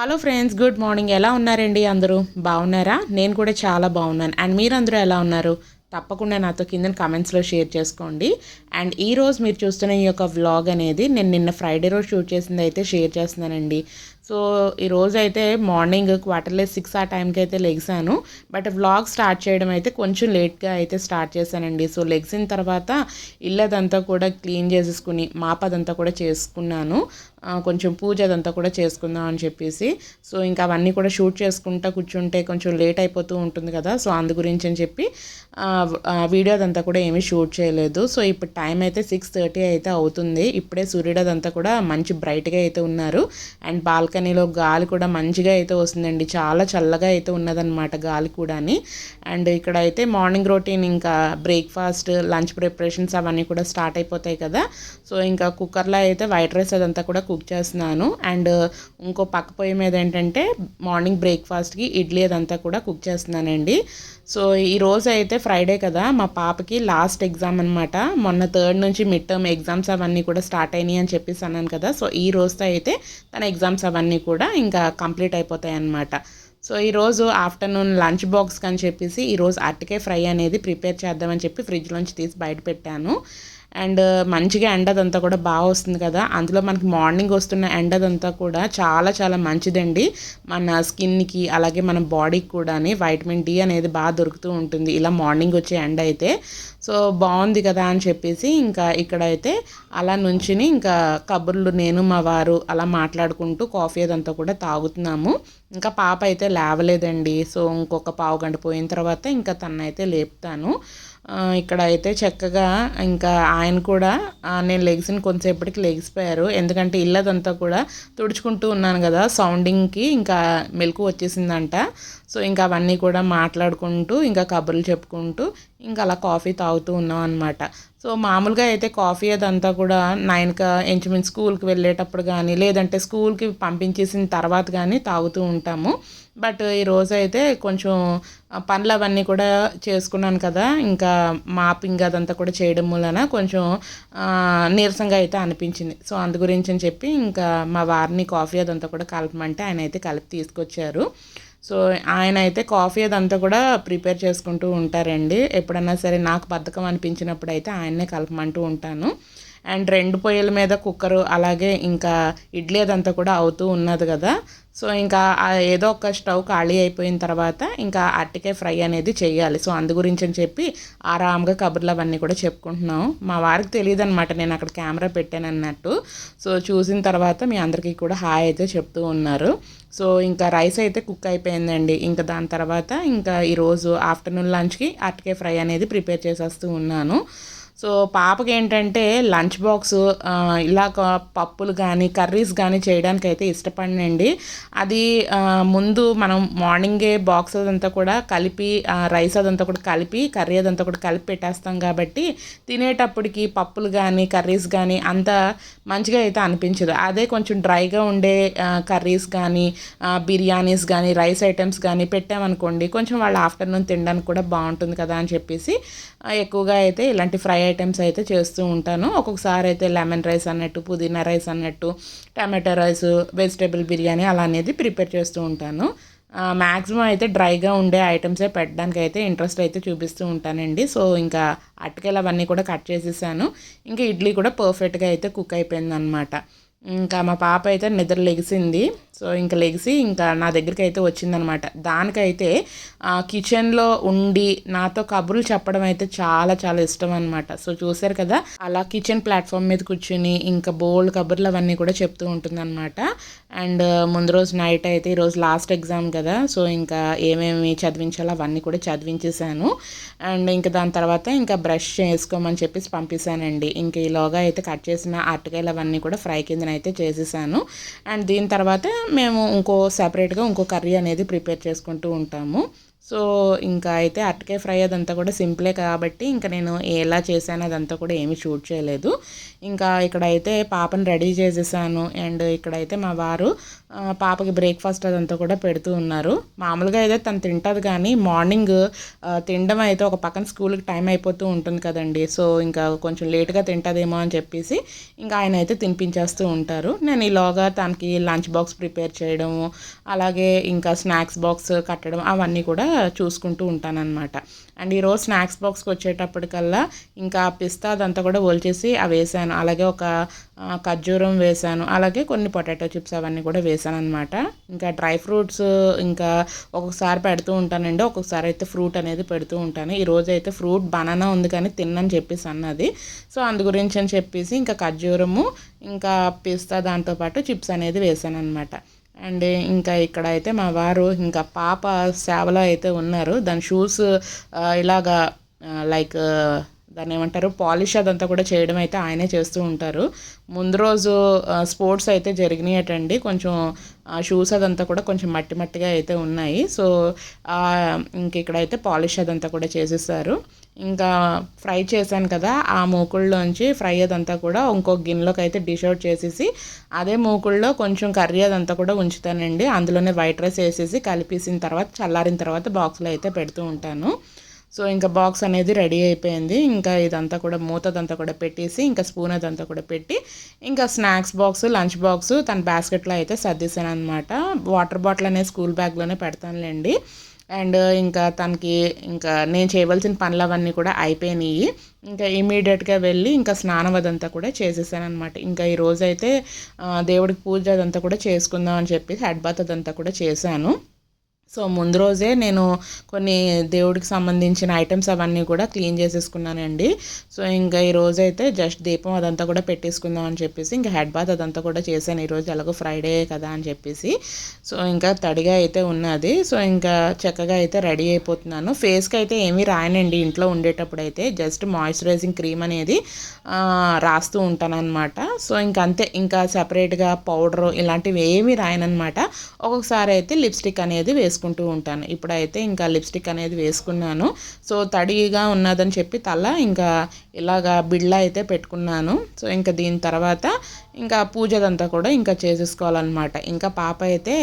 Hello friends good morning. ఎలా ఉన్నారండి అందరూ? బాగున్నారా? నేను కూడా చాలా బాగున్నాను. అండ్ మీరందరూ ఎలా ఉన్నారు? తప్పకుండా నాతో కింద కమెంట్స్లో షేర్ చేసుకోండి. అండ్ ఈ రోజు మీరు చూస్తున్న ఈ యొక్క వ్లాగ్ అనేది నేను నిన్న ఫ్రైడే రోజు షూట్ చేసింది అయితే షేర్ చేస్తున్నానండి. సో ఈ అయితే మార్నింగ్ క్వార్టర్లీ సిక్స్ ఆ టైంకి అయితే లెగ్సాను. బట్ వ్లాగ్ స్టార్ట్ చేయడం అయితే కొంచెం లేట్గా అయితే స్టార్ట్ చేశానండి. సో లెగ్సిన తర్వాత ఇల్లదంతా కూడా క్లీన్ చేసేసుకుని మాపదంతా కూడా చేసుకున్నాను. కొంచెం పూజ అదంతా కూడా చేసుకుందాం అని చెప్పేసి. సో ఇంకా అవన్నీ కూడా షూట్ చేసుకుంటా కూర్చుంటే కొంచెం లేట్ అయిపోతూ ఉంటుంది కదా. సో అందు గురించి అని చెప్పి వీడియో అదంతా కూడా ఏమీ షూట్ చేయలేదు. సో ఇప్పుడు టైం అయితే సిక్స్ థర్టీ అయితే అవుతుంది. ఇప్పుడే సూర్యుడు అదంతా కూడా మంచి బ్రైట్గా అయితే ఉన్నారు. అండ్ బాల్కనీలో గాలి కూడా మంచిగా అయితే వస్తుందండి. చాలా చల్లగా అయితే ఉన్నదన్నమాట గాలి కూడాని. అండ్ ఇక్కడ అయితే మార్నింగ్ రొటీన్ ఇంకా బ్రేక్ఫాస్ట్ లంచ్ ప్రిపరేషన్స్ అవన్నీ కూడా స్టార్ట్ అయిపోతాయి కదా. సో ఇంకా కుక్కర్లో అయితే వైట్ రైస్ అదంతా కూడా కుక్ చేస్తున్నాను. అండ్ uh, ఇంకో పక్క పొయ్యి మీద ఏంటంటే మార్నింగ్ బ్రేక్ఫాస్ట్కి ఇడ్లీ అదంతా కూడా కుక్ చేస్తున్నానండి. సో ఈ రోజు అయితే ఫ్రైడే కదా మా పాపకి లాస్ట్ ఎగ్జామ్ అనమాట మొన్న థర్డ్ నుంచి మిడ్ టర్మ్ ఎగ్జామ్స్ అవన్నీ కూడా స్టార్ట్ అయినాయి అని చెప్పేసి అన్నాను కదా. సో ఈ రోజుతో అయితే తన ఎగ్జామ్స్ అవన్నీ కూడా ఇంకా కంప్లీట్ అయిపోతాయి అన్నమాట. సో ఈరోజు ఆఫ్టర్నూన్ లంచ్ బాక్స్కి అని చెప్పేసి ఈరోజు అట్టకే ఫ్రై అనేది ప్రిపేర్ చేద్దామని చెప్పి ఫ్రిడ్జ్లోంచి తీసి బయట పెట్టాను. అండ్ uh, మంచిగా ఎండదంతా కూడా బాగా వస్తుంది కదా. అందులో మనకి మార్నింగ్ వస్తున్న ఎండదంతా కూడా చాలా చాలా మంచిదండి. మన స్కిన్కి అలాగే మన బాడీకి కూడా వైటమిన్ డి అనేది బాగా దొరుకుతూ ఉంటుంది. ఇలా మార్నింగ్ వచ్చే ఎండ అయితే. సో బాగుంది కదా అని చెప్పేసి ఇంకా ఇక్కడైతే అలా నుంచుని ఇంకా కబుర్లు నేను మా వారు అలా మాట్లాడుకుంటూ కాఫీ అదంతా కూడా తాగుతున్నాము. ఇంకా పాప అయితే లేవలేదండి. సో ఇంకొక పావు గంట పోయిన తర్వాత ఇంకా తనైతే లేపుతాను. ఇక్కడ అయితే చక్కగా ఇంకా ఆయన కూడా నేను లెగిసిన కొంతసేపటికి లెగిసిపోయారు. ఎందుకంటే ఇల్లదంతా కూడా తుడుచుకుంటూ ఉన్నాను కదా సౌండింగ్కి ఇంకా మెలకు వచ్చేసిందంట. సో ఇంకా అవన్నీ కూడా మాట్లాడుకుంటూ ఇంకా కబుర్లు చెప్పుకుంటూ ఇంకా అలా కాఫీ తాగుతూ ఉన్నాం అనమాట సో మామూలుగా అయితే కాఫీ అదంతా కూడా నైన్కి ఇంచుమించు స్కూల్కి వెళ్ళేటప్పుడు కానీ లేదంటే స్కూల్కి పంపించేసిన తర్వాత కానీ తాగుతూ ఉంటాము. బట్ ఈరోజు అయితే కొంచెం పనులు అవన్నీ కూడా చేసుకున్నాను కదా. ఇంకా మాపింగ్ అదంతా కూడా చేయడం వలన కొంచెం నీరసంగా అయితే అనిపించింది. సో అందు గురించి అని చెప్పి ఇంకా మా వారిని కాఫీ అదంతా కూడా కలపమంటే ఆయన అయితే కలిపి తీసుకొచ్చారు. సో ఆయన అయితే కాఫీ అదంతా కూడా ప్రిపేర్ చేసుకుంటూ ఉంటారండి. ఎప్పుడన్నా సరే నాకు బద్ధకం అనిపించినప్పుడు అయితే ఆయన్నే కలపమంటూ ఉంటాను. అండ్ రెండు పొయ్యిల మీద కుక్కరు అలాగే ఇంకా ఇడ్లీ అదంతా కూడా అవుతూ ఉన్నది కదా. సో ఇంకా ఏదో ఒక స్టవ్ ఖాళీ అయిపోయిన తర్వాత ఇంకా అట్టికే ఫ్రై అనేది చేయాలి. సో అందు గురించి అని చెప్పి ఆరాంగా కబుర్లు అవన్నీ కూడా చెప్పుకుంటున్నాం. మా వారికి తెలియదు అనమాట నేను అక్కడ కెమెరా పెట్టాను అన్నట్టు సో చూసిన తర్వాత మీ అందరికీ కూడా హాయ్ అయితే చెప్తూ ఉన్నారు. సో ఇంకా రైస్ అయితే కుక్ అయిపోయిందండి. ఇంకా దాని తర్వాత ఇంకా ఈరోజు ఆఫ్టర్నూన్ లంచ్కి అట్టికాయ ఫ్రై అనేది ప్రిపేర్ చేసేస్తూ ఉన్నాను. సో పాపకి ఏంటంటే లంచ్ బాక్స్ ఇలా పప్పులు కానీ కర్రీస్ కానీ చేయడానికి అయితే ఇష్టపడినండి. అది ముందు మనం మార్నింగే బాక్స్ అదంతా కూడా కలిపి రైస్ అదంతా కూడా కలిపి కర్రీ అదంతా కూడా కలిపి పెట్టేస్తాం కాబట్టి తినేటప్పటికి పప్పులు కానీ కర్రీస్ కానీ అంత మంచిగా అయితే అనిపించదు. అదే కొంచెం డ్రైగా ఉండే కర్రీస్ కానీ బిర్యానీస్ కానీ రైస్ ఐటమ్స్ కానీ పెట్టామనుకోండి కొంచెం వాళ్ళ ఆఫ్టర్నూన్ తినడానికి కూడా బాగుంటుంది కదా అని చెప్పేసి ఎక్కువగా అయితే ఇలాంటి ఫ్రై ఐటమ్స్ అయితే చేస్తూ ఉంటాను. ఒక్కొక్కసారి అయితే లెమన్ రైస్ అన్నట్టు పుదీనా రైస్ అన్నట్టు టమాటో రైస్ వెజిటేబుల్ బిర్యానీ అలా అనేది ప్రిపేర్ చేస్తూ ఉంటాను. మ్యాక్సిమం అయితే డ్రైగా ఉండే ఐటమ్సే పెట్టడానికి అయితే ఇంట్రెస్ట్ అయితే చూపిస్తూ ఉంటానండి. సో ఇంకా అటుకెలు అవన్నీ కూడా కట్ చేసేసాను. ఇంకా ఇడ్లీ కూడా పర్ఫెక్ట్గా అయితే కుక్ అయిపోయింది అనమాట ఇంకా మా పాప అయితే నిద్ర లెగిసింది. సో ఇంకా లెగిసి ఇంకా నా దగ్గరికి అయితే వచ్చిందనమాట. దానికైతే కిచెన్లో ఉండి నాతో కబుర్లు చెప్పడం అయితే చాలా చాలా ఇష్టం అనమాట సో చూసారు కదా అలా కిచెన్ ప్లాట్ఫామ్ మీద కూర్చుని ఇంకా బోల్డ్ కబుర్లు అవన్నీ కూడా చెప్తూ ఉంటుందన్నమాట అండ్ ముందు రోజు నైట్ అయితే ఈరోజు లాస్ట్ ఎగ్జామ్ కదా సో ఇంకా ఏమేమి చదివించాలో అవన్నీ కూడా చదివించేశాను. అండ్ ఇంకా దాని తర్వాత ఇంకా బ్రష్ చేసుకోమని చెప్పేసి పంపిస్తానండి ఇంకా ఈలోగా అయితే కట్ చేసిన అరటికాయలు అవన్నీ కూడా ఫ్రై కిందన అయితే చేసేసాను. అండ్ దీని తర్వాత మేము ఇంకో సపరేట్గా ఇంకో కర్రీ అనేది ప్రిపేర్ చేసుకుంటూ ఉంటాము. సో ఇంకా అయితే అరటికాయ ఫ్రై అదంతా కూడా సింపులే కాబట్టి ఇంకా నేను ఎలా చేశాను అదంతా కూడా ఏమీ షూట్ చేయలేదు. ఇంకా ఇక్కడైతే పాపను రెడీ చేసేసాను. అండ్ ఇక్కడైతే మా వారు పాపకి బ్రేక్ఫాస్ట్ అదంతా కూడా పెడుతూ ఉన్నారు. మామూలుగా అయితే తను తింటుంది కానీ మార్నింగ్ తినడం అయితే ఒక పక్కన స్కూల్కి టైం అయిపోతూ ఉంటుంది కదండి. సో ఇంకా కొంచెం లేట్గా తింటుందేమో అని చెప్పేసి ఇంకా ఆయన అయితే తినిపించేస్తూ ఉంటారు. నేను ఈలోగా తనకి లంచ్ బాక్స్ ప్రిపేర్ చేయడము అలాగే ఇంకా స్నాక్స్ బాక్స్ కట్టడం అవన్నీ కూడా చూసుకుంటూ ఉంటానన్నమాట. అండ్ ఈరోజు స్నాక్స్ బాక్స్కి వచ్చేటప్పటికల్లా ఇంకా పిస్తా అదంతా కూడా ఒలిచేసి అవి వేసాను. అలాగే ఒక ఖర్జూరం వేసాను. అలాగే కొన్ని పొటాటో చిప్స్ అవన్నీ కూడా వేసాను. అనమాట ఇంకా డ్రై ఫ్రూట్స్ ఇంకా ఒక్కొక్కసారి పెడుతూ ఉంటానండి. ఒక్కొక్కసారి అయితే ఫ్రూట్ అనేది పెడుతూ ఉంటాను. ఈరోజు అయితే ఫ్రూట్ బనానా ఉంది కానీ తిన్నని చెప్పేసి అన్నది. సో అందు గురించి అని చెప్పేసి ఇంకా ఖర్జూరము ఇంకా పిస్తా దాంతోపాటు చిప్స్ అనేది వేసాను అనమాట అండ్ ఇంకా ఇక్కడ అయితే మా వారు ఇంకా పాప సేవలో అయితే ఉన్నారు. దాని షూస్ ఇలాగా లైక్ దాన్ని ఏమంటారు? పాలిష్ అదంతా కూడా చేయడం అయితే ఆయనే చేస్తూ ఉంటారు. ముందు రోజు స్పోర్ట్స్ అయితే జరిగినాయటండి. కొంచెం షూస్ అదంతా కూడా కొంచెం మట్టి మట్టిగా అయితే ఉన్నాయి. సో ఇంక ఇక్కడైతే పాలిష్ అదంతా కూడా చేసేసారు. ఇంకా ఫ్రై చేశాను కదా ఆ మూకుళ్ళలోంచి ఫ్రై అదంతా కూడా ఇంకో గిన్నెలోకి అయితే డిష్ అవుట్ చేసేసి అదే మూకుళ్ళలో కొంచెం కర్రీ అదంతా కూడా ఉంచుతానండి. అందులోనే వైట్ రైస్ వేసేసి కలిపేసిన తర్వాత చల్లారిన తర్వాత బాక్స్లో అయితే పెడుతూ ఉంటాను. సో ఇంకా బాక్స్ అనేది రెడీ అయిపోయింది. ఇంకా ఇదంతా కూడా మూతదంతా కూడా పెట్టేసి ఇంకా స్పూన్ అదంతా కూడా పెట్టి ఇంకా స్నాక్స్ బాక్స్ లంచ్ బాక్స్ తన బాస్కెట్లో అయితే సర్దేశాను అనమాట వాటర్ బాటిల్ అనేది స్కూల్ బ్యాగ్లోనే పెడతానులేండి. అండ్ ఇంకా తనకి ఇంకా నేను చేయవలసిన పనులు అవన్నీ కూడా అయిపోయినాయి. ఇంకా ఇమీడియట్గా వెళ్ళి ఇంకా స్నానం అదంతా కూడా చేసేసాను అనమాట ఇంకా ఈరోజైతే అయితే దేవుడికి పూజ అదంతా కూడా చేసుకుందాం అని చెప్పి హెడ్ బాత్ అదంతా కూడా చేశాను. సో ముందు రోజే నేను కొన్ని దేవుడికి సంబంధించిన ఐటమ్స్ అవన్నీ కూడా క్లీన్ చేసేసుకున్నానండి. సో ఇంకా ఈ అయితే జస్ట్ దీపం అదంతా కూడా పెట్టేసుకుందాం అని చెప్పేసి ఇంకా హెడ్ బాత్ అదంతా కూడా చేశాను. ఈరోజు ఎలాగో ఫ్రైడే కదా అని చెప్పేసి. సో ఇంకా తడిగా అయితే ఉన్నది. సో ఇంకా చక్కగా అయితే రెడీ అయిపోతున్నాను. ఫేస్కి అయితే ఏమీ రాయనండి. ఇంట్లో ఉండేటప్పుడు అయితే జస్ట్ మాయిశ్చరైజింగ్ క్రీమ్ అనేది రాస్తూ ఉంటానన్నమాట. సో ఇంకా అంతే. ఇంకా సపరేట్గా పౌడరు ఇలాంటివి ఏమీ రాయనమాట ఒక్కొక్కసారి అయితే లిప్స్టిక్ అనేది వేసుకుంటూ ఉంటాను. ఇప్పుడైతే ఇంకా లిప్స్టిక్ అనేది వేసుకున్నాను. సో తడిగా ఉన్నదని చెప్పి తల ఇంకా ఇలాగా బిళ్ళ అయితే పెట్టుకున్నాను. సో ఇంకా దీని తర్వాత ఇంకా పూజదంతా కూడా ఇంకా చేసేసుకోవాలన్నమాట. ఇంకా పాప అయితే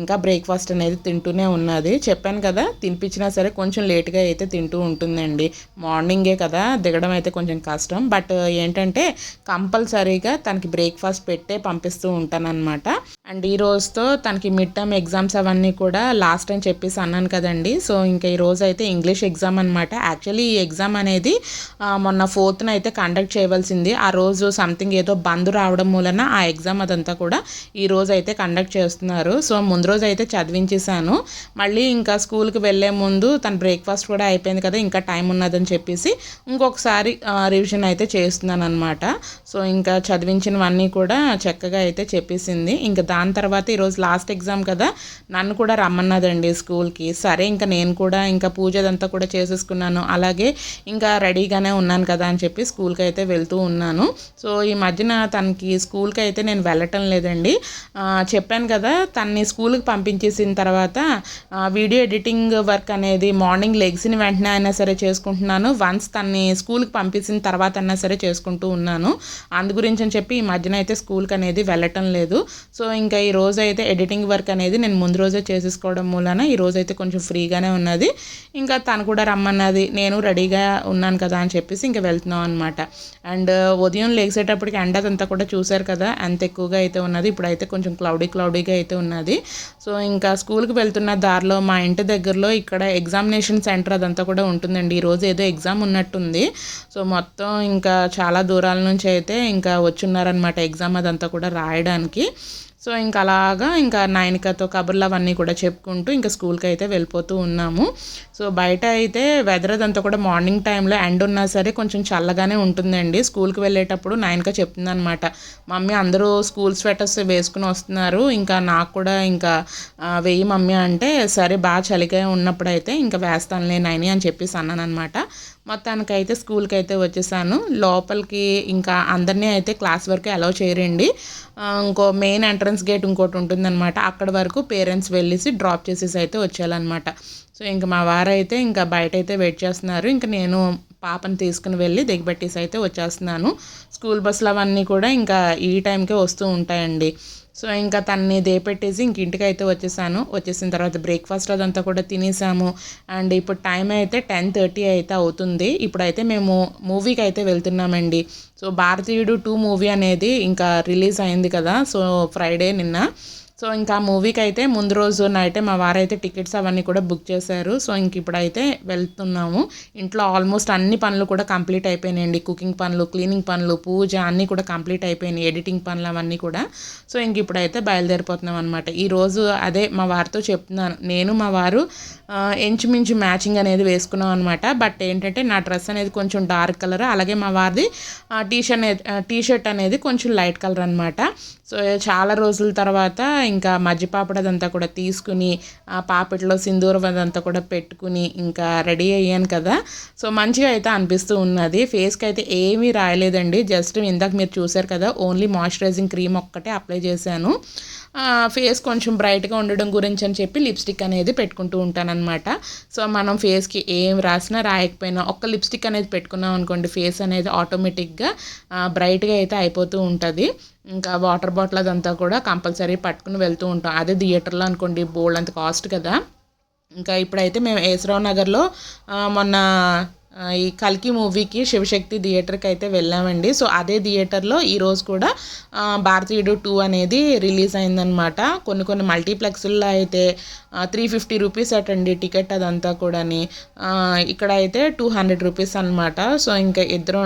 ఇంకా బ్రేక్ఫాస్ట్ అనేది తింటూనే ఉన్నది. చెప్పాను కదా తినిపించినా సరే కొంచెం లేట్గా అయితే తింటూ ఉంటుందండి. మార్నింగే కదా దిగడం అయితే కొంచెం కష్టం. బట్ ఏంటంటే కంపల్సరీగా తనకి బ్రేక్ఫాస్ట్ పెట్టే పంపిస్తూ ఉంటానన్నమాట. అండ్ ఈ రోజుతో తనకి మిడ్ టర్మ్ ఎగ్జామ్స్ అవన్నీ కూడా లాస్ట్ అని చెప్పేసి అన్నాను కదండి. సో ఇంకా ఈ రోజు అయితే ఇంగ్లీష్ ఎగ్జామ్ అనమాట యాక్చువల్లీ ఈ ఎగ్జామ్ అనేది మొన్న ఫోర్త్న అయితే కండక్ట్ చేయవలసింది. ఆ రోజు సంథింగ్ ఏదో బంద్ రావడం మూలన ఆ ఎగ్జామ్ అదంతా కూడా ఈ రోజు అయితే కండక్ట్ చేస్తున్నారు. సో ముందు రోజు అయితే చదివించేసాను మళ్ళీ ఇంకా స్కూల్కి వెళ్ళే ముందు తన బ్రేక్ఫాస్ట్ కూడా అయిపోయింది కదా ఇంకా టైం ఉన్నదని చెప్పేసి ఇంకొకసారి రివిజన్ అయితే చేస్తున్నాను అనమాట సో ఇంకా చదివించినవన్నీ కూడా చక్కగా అయితే చెప్పేసింది. ఇంకా దాని తర్వాత ఈరోజు లాస్ట్ ఎగ్జామ్ కదా నన్ను కూడా రమ్మన్నదండి స్కూల్కి. సరే ఇంకా నేను కూడా ఇంకా పూజ అదంతా కూడా చేసేసుకున్నాను. అలాగే ఇంకా రెడీగానే ఉన్నాను కదా అని చెప్పి స్కూల్కి అయితే వెళ్తూ ఉన్నాను. సో ఈ మధ్యన తనకి స్కూల్కి అయితే నేను వెళ్ళటం లేదండి. చెప్పాను కదా తన్ని స్కూల్కి పంపించేసిన తర్వాత వీడియో ఎడిటింగ్ వర్క్ అనేది మార్నింగ్ లెగ్స్ని వెంటనే అయినా సరే చేసుకుంటున్నాను. వన్స్ తన్ని స్కూల్కి పంపించిన తర్వాత అయినా సరే చేసుకుంటూ ఉన్నాను. అందు గురించి అని చెప్పి ఈ మధ్యన అయితే స్కూల్కి అనేది వెళ్ళటం లేదు. సో ఇంకా ఈ రోజు అయితే ఎడిటింగ్ వర్క్ అనేది నేను ముందు రోజే చేసేసుకోవడం మూలన ఈ రోజు అయితే కొంచెం ఫ్రీగానే ఉన్నది. ఇంకా తను కూడా రమ్మన్నది. నేను రెడీగా ఉన్నాను కదా అని చెప్పేసి ఇంకా వెళ్తున్నాం అనమాట అండ్ ఉదయం లేచేటప్పటికి ఎండదంతా కూడా చూసాను చూసారు కదా అంత ఎక్కువగా అయితే ఉన్నది. ఇప్పుడైతే కొంచెం క్లౌడీ క్లౌడీగా అయితే ఉన్నది. సో ఇంకా స్కూల్కి వెళ్తున్న దారిలో మా ఇంటి దగ్గరలో ఇక్కడ ఎగ్జామినేషన్ సెంటర్ అదంతా కూడా ఉంటుందండి. ఈరోజు ఏదో ఎగ్జామ్ ఉన్నట్టుంది. సో మొత్తం ఇంకా చాలా దూరాల నుంచి అయితే ఇంకా వచ్చున్నారనమాట ఎగ్జామ్ అదంతా కూడా రాయడానికి. సో ఇంకా అలాగా ఇంకా నాయనికతో కబుర్లు అవన్నీ కూడా చెప్పుకుంటూ ఇంకా స్కూల్కి అయితే వెళ్ళిపోతూ ఉన్నాము. సో బయట అయితే వెదర్ అదంతా కూడా మార్నింగ్ టైంలో ఎండ్ ఉన్నా సరే కొంచెం చల్లగానే ఉంటుందండి. స్కూల్కి వెళ్ళేటప్పుడు నాయనక చెప్తుందనమాట మమ్మీ అందరూ స్కూల్ స్వెటర్స్ వేసుకుని వస్తున్నారు. ఇంకా నాకు కూడా ఇంకా వెయ్యి మమ్మీ అంటే సరే బాగా చలిగా ఉన్నప్పుడు అయితే ఇంకా వేస్తానులే నైని అని చెప్పేసి అన్నాను అనమాట మొత్తానికైతే స్కూల్కి అయితే వచ్చేసాను. లోపలికి ఇంకా అందరినీ అయితే క్లాస్ వరకు అలౌ చేయరండి. ఇంకో మెయిన్ ఎంట్రన్స్ గేట్ ఇంకోటి ఉంటుందన్నమాట. అక్కడ వరకు పేరెంట్స్ వెళ్ళేసి డ్రాప్ చేసేసి అయితే వచ్చేయాలన్నమాట. సో ఇంకా మా వారైతే ఇంకా బయట అయితే వెయిట్ చేస్తున్నారు. ఇంకా నేను పాపని తీసుకుని వెళ్ళి దిగబెట్టేసి అయితే వచ్చేస్తున్నాను. స్కూల్ బస్సులు అవన్నీ కూడా ఇంకా ఈ టైంకే వస్తూ ఉంటాయండి. సో ఇంకా తన్ని దేపెట్టేసి ఇంక ఇంటికి అయితే వచ్చేసాను. వచ్చేసిన తర్వాత బ్రేక్ఫాస్ట్ అదంతా కూడా తినేసాము. అండ్ ఇప్పుడు టైం అయితే టెన్ థర్టీ అయితే అవుతుంది. ఇప్పుడైతే మేము మూవీకి అయితే వెళ్తున్నామండి. సో భారతీయుడు టూ మూవీ అనేది ఇంకా రిలీజ్ అయింది కదా. సో ఫ్రైడే నిన్న. సో ఇంకా మూవీకి అయితే ముందు రోజు నైటే మా వారైతే టికెట్స్ అవన్నీ కూడా బుక్ చేశారు. సో ఇంక ఇప్పుడైతే వెళ్తున్నాము. ఇంట్లో ఆల్మోస్ట్ అన్ని పనులు కూడా కంప్లీట్ అయిపోయినాయండి. కుకింగ్ పనులు క్లీనింగ్ పనులు పూజ అన్నీ కూడా కంప్లీట్ అయిపోయినాయి. ఎడిటింగ్ పనులు అవన్నీ కూడా. సో ఇంక ఇప్పుడైతే బయలుదేరిపోతున్నాం అనమాట ఈరోజు అదే మా వారితో చెప్తున్నాను. నేను మా వారు ఎంచుమించు మ్యాచింగ్ అనేది వేసుకున్నాం అనమాట బట్ ఏంటంటే నా డ్రెస్ అనేది కొంచెం డార్క్ కలర్ అలాగే మా వారిది టీ షర్ట్ టీ షర్ట్ అనేది కొంచెం లైట్ కలర్ అనమాట సో చాలా రోజుల తర్వాత ఇంకా మజ్జిపాపడ అదంతా కూడా తీసుకుని ఆ పాపెట్లో సింధూరం అదంతా కూడా పెట్టుకుని ఇంకా రెడీ అయ్యాను కదా. సో మంచిగా అయితే అనిపిస్తూ ఉన్నది. ఫేస్కి అయితే ఏమీ రాయలేదండి. జస్ట్ ఇందాక మీరు చూసారు కదా ఓన్లీ మాయిశ్చరైజింగ్ క్రీమ్ ఒక్కటే అప్లై చేశాను. ఫేస్ కొంచెం బ్రైట్గా ఉండడం గురించి అని చెప్పి లిప్స్టిక్ అనేది పెట్టుకుంటూ ఉంటానన్నమాట. సో మనం ఫేస్కి ఏం రాసినా రాయకపోయినా ఒక్క లిప్స్టిక్ అనేది పెట్టుకున్నాం అనుకోండి ఫేస్ అనేది ఆటోమేటిక్గా బ్రైట్గా అయితే అయిపోతూ ఉంటుంది. ఇంకా వాటర్ బాటిల్ అదంతా కూడా కంపల్సరీ పట్టుకుని వెళ్తూ ఉంటాం. అదే థియేటర్లో అనుకోండి బోల్డ్ అంత కాస్ట్ కదా. ఇంకా ఇప్పుడైతే మేము ఏసరావు నగర్లో మొన్న ఈ కల్కి మూవీకి శివశక్తి థియేటర్కి అయితే వెళ్ళామండి. సో అదే థియేటర్లో ఈరోజు కూడా భారతీయుడు టూ అనేది రిలీజ్ అయిందనమాట కొన్ని కొన్ని మల్టీప్లెక్స్ల్లో అయితే త్రీ ఫిఫ్టీ రూపీస్ అటండి టికెట్ అదంతా కూడాని. ఇక్కడ అయితే టూ హండ్రెడ్ రూపీస్ అనమాట సో ఇంకా ఇద్దరు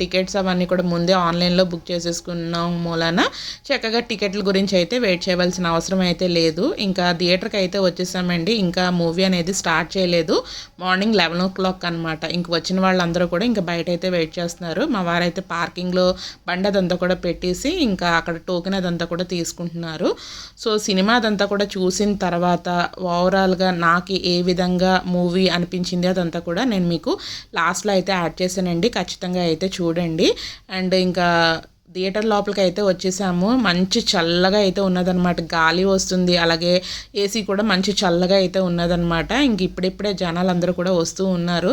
టికెట్స్ అవన్నీ కూడా ముందే ఆన్లైన్లో బుక్ చేసేసుకున్నాం మూలన. చక్కగా టికెట్ల గురించి అయితే వెయిట్ చేయవలసిన అవసరం అయితే లేదు. ఇంకా థియేటర్కి అయితే వచ్చేసామండి. ఇంకా మూవీ అనేది స్టార్ట్ చేయలేదు. మార్నింగ్ లెవెన్ ఓ క్లాక్ అనమాట ఇంక వచ్చిన వాళ్ళందరూ కూడా ఇంకా బయట అయితే వెయిట్ చేస్తున్నారు. మా వారైతే పార్కింగ్లో బండి అదంతా కూడా పెట్టేసి ఇంకా అక్కడ టోకెన్ అదంతా కూడా తీసుకుంటున్నారు. సో సినిమా అదంతా కూడా చూసిన తర్వాత ఓవరాల్గా నాకు ఏ విధంగా మూవీ అనిపించింది అదంతా కూడా నేను మీకు లాస్ట్లో అయితే యాడ్ చేశానండి. ఖచ్చితంగా అయితే చూడండి. అండ్ ఇంకా థియేటర్ లోపలికి అయితే వచ్చేసాము. మంచి చల్లగా అయితే ఉన్నదనమాట గాలి వస్తుంది. అలాగే ఏసీ కూడా మంచి చల్లగా అయితే ఉన్నదనమాట ఇంక ఇప్పుడిప్పుడే జనాలు అందరూ కూడా వస్తూ ఉన్నారు.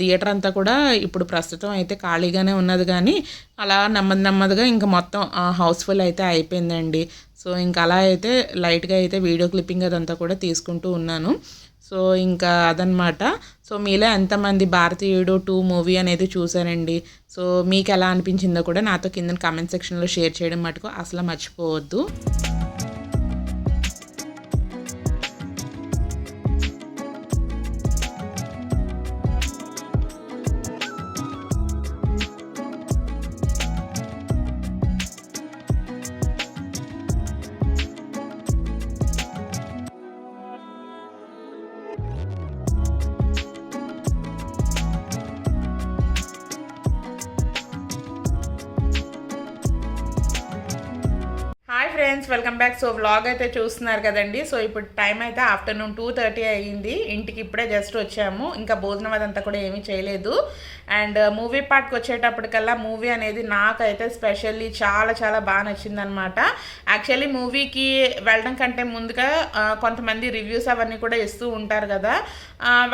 థియేటర్ అంతా కూడా ఇప్పుడు ప్రస్తుతం అయితే ఖాళీగానే ఉన్నది కానీ అలా నెమ్మది నెమ్మదిగా ఇంకా మొత్తం హౌస్ఫుల్ అయితే అయిపోయిందండి. సో ఇంకా అలా అయితే లైట్గా అయితే వీడియో క్లిప్పింగ్ అదంతా కూడా తీసుకుంటూ ఉన్నాను. సో ఇంకా అదనమాట సో మీలో ఎంతమంది భారతీయుడు టూ మూవీ అనేది చూసారండి సో మీకు ఎలా అనిపించిందో కూడా నాతో కింద కామెంట్ సెక్షన్లో షేర్ చేయడం మటుకు అసలు మర్చిపోవద్దు. బ్యాక్ సో వ్లాగ్ అయితే చూస్తున్నారు కదండి. సో ఇప్పుడు టైం అయితే ఆఫ్టర్నూన్ టూ థర్టీ అయ్యింది. ఇంటికి ఇప్పుడే జస్ట్ వచ్చాము. ఇంకా భోజనం అదంతా కూడా ఏమీ చేయలేదు. అండ్ మూవీ పార్ట్కి వచ్చేటప్పటికల్లా మూవీ అనేది నాకైతే స్పెషల్లీ చాలా చాలా బాగా నచ్చిందనమాట యాక్చువల్లీ మూవీకి వెళ్ళడం కంటే ముందుగా uh, కొంతమంది రివ్యూస్ అవన్నీ కూడా ఇస్తూ ఉంటారు కదా.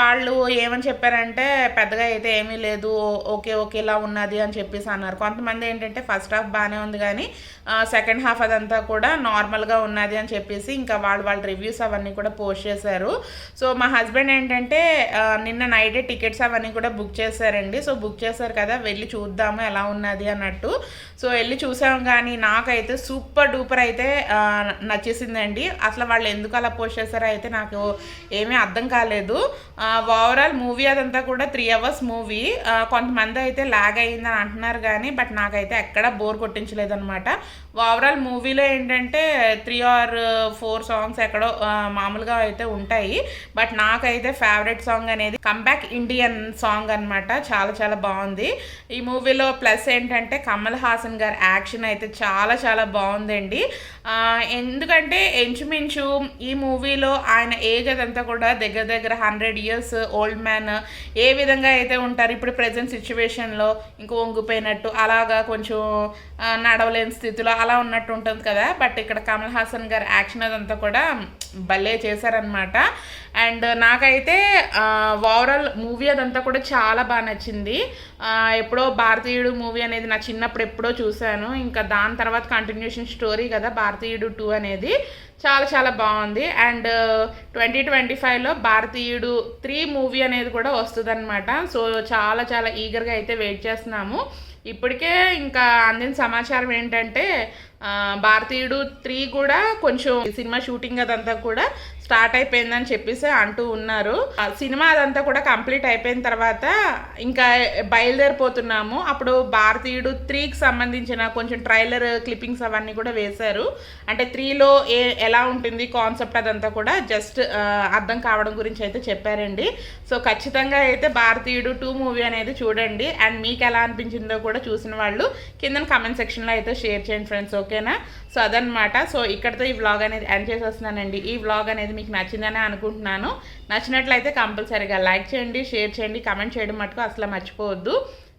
వాళ్ళు ఏమని చెప్పారంటే పెద్దగా అయితే ఏమీ లేదు ఓకే ఓకేలా ఉన్నది అని చెప్పేసి అన్నారు. కొంతమంది ఏంటంటే ఫస్ట్ హాఫ్ బాగానే ఉంది కానీ సెకండ్ హాఫ్ అదంతా కూడా నార్మల్గా ఉన్నది అని చెప్పేసి ఇంకా వాళ్ళు వాళ్ళ రివ్యూస్ అవన్నీ కూడా పోస్ట్ చేశారు. సో మా హస్బెండ్ ఏంటంటే నిన్న నైటే టికెట్స్ అవన్నీ కూడా బుక్ చేశారండి. సో బుక్ చేశారు కదా వెళ్ళి చూద్దాము ఎలా ఉన్నది అన్నట్టు. సో వెళ్ళి చూసాం కానీ నాకైతే సూపర్ డూపర్ అయితే నచ్చేసిందండి. అసలు వాళ్ళు ఎందుకు అలా పోస్ట్ చేశారో అయితే నాకు ఏమీ అర్థం కాలేదు. ఓవరాల్ మూవీ అదంతా కూడా త్రీ అవర్స్ మూవీ. కొంతమంది అయితే లాగ్ అయ్యిందని అంటున్నారు కానీ బట్ నాకైతే ఎక్కడ బోర్ కొట్టించలేదనమాట ఓవరాల్ మూవీలో ఏంటంటే త్రీ ఆర్ ఫోర్ సాంగ్స్ ఎక్కడో మామూలుగా అయితే ఉంటాయి. బట్ నాకైతే ఫేవరెట్ సాంగ్ అనేది కంబ్యాక్ ఇండియన్ సాంగ్ అనమాట చాలా చాలా బాగుంది. ఈ మూవీలో ప్లస్ ఏంటంటే కమల్ హాసన్ గారి యాక్షన్ అయితే చాలా చాలా బాగుందండి. ఎందుకంటే ఎంచుమించు ఈ మూవీలో ఆయన ఏజ్ అదంతా కూడా దగ్గర దగ్గర హండ్రెడ్ ఇయర్స్ ఓల్డ్ మ్యాన్ ఏ విధంగా అయితే ఉంటారు ఇప్పుడు ప్రజెంట్ సిచ్యువేషన్లో ఇంకో వంగిపోయినట్టు అలాగా కొంచెం నడవలేని స్థితిలో అలా ఉన్నట్టు ఉంటుంది కదా. బట్ ఇక్కడ కమల్ హాసన్ గారు యాక్షన్ అదంతా కూడా భలే చేశారనమాట అండ్ నాకైతే ఓవరాల్ మూవీ అదంతా కూడా చాలా బాగా నచ్చింది. ఎప్పుడో భారతీయుడు మూవీ అనేది నా చిన్నప్పుడు ఎప్పుడో చూశాను. ఇంకా దాని తర్వాత కంటిన్యూషన్ స్టోరీ కదా భారతీయుడు టూ అనేది. చాలా చాలా బాగుంది. అండ్ ట్వంటీ ట్వంటీ ఫైవ్లో భారతీయుడు త్రీ మూవీ అనేది కూడా వస్తుందన్నమాట. సో చాలా చాలా ఈగర్గా అయితే వెయిట్ చేస్తున్నాము. ఇప్పటికే ఇంకా అందిన సమాచారం ఏంటంటే భారతీయుడు త్రీ కూడా కొంచెం సినిమా షూటింగ్ అదంతా కూడా స్టార్ట్ అయిపోయిందని చెప్పేసి అంటూ ఉన్నారు. ఆ సినిమా అదంతా కూడా కంప్లీట్ అయిపోయిన తర్వాత ఇంకా బయలుదేరిపోతున్నాము. అప్పుడు భారతీయుడు త్రీకి సంబంధించిన కొంచెం ట్రైలర్ క్లిప్పింగ్స్ అవన్నీ కూడా వేశారు. అంటే త్రీలో ఏ ఎలా ఉంటుంది కాన్సెప్ట్ అదంతా కూడా జస్ట్ అర్థం కావడం గురించి అయితే చెప్పారండి. సో ఖచ్చితంగా అయితే భారతీయుడు టూ మూవీ అనేది చూడండి. అండ్ మీకు ఎలా అనిపించిందో కూడా చూసిన వాళ్ళు కింద కమెంట్ సెక్షన్లో అయితే షేర్ చేయండి ఫ్రెండ్స్ ఓకేనా? సో అదనమాట సో ఇక్కడితో ఈ వ్లాగ్ అనేది ఎండ్ చేసేస్తున్నానండి. ఈ వ్లాగ్ అనేది మీకు నచ్చిందని అనుకుంటున్నాను. నచ్చినట్లయితే కంపల్సరీగా లైక్ చేయండి షేర్ చేయండి కమెంట్ చేయడం మటుకు అసలు మర్చిపోవద్దు.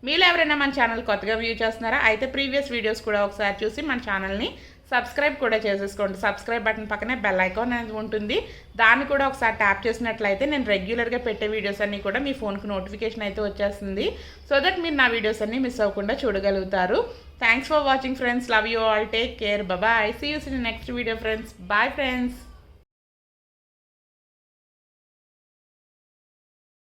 మీరు ఎవరైనా మన ఛానల్ కొత్తగా వ్యూ చేస్తున్నారా? అయితే ప్రీవియస్ వీడియోస్ కూడా ఒకసారి చూసి మన ఛానల్ని సబ్స్క్రైబ్ కూడా చేసేసుకోండి. సబ్స్క్రైబ్ బటన్ పక్కనే బెల్ ఐకాన్ అనేది ఉంటుంది. దాన్ని కూడా ఒకసారి ట్యాప్ చేసినట్లయితే నేను రెగ్యులర్గా పెట్టే వీడియోస్ అన్నీ కూడా మీ ఫోన్కి నోటిఫికేషన్ అయితే వచ్చేస్తుంది. సో దట్ మీరు నా వీడియోస్ అన్నీ మిస్ అవ్వకుండా చూడగలుగుతారు. Thanks for watching friends love you all take care bye see you in next video friends bye friends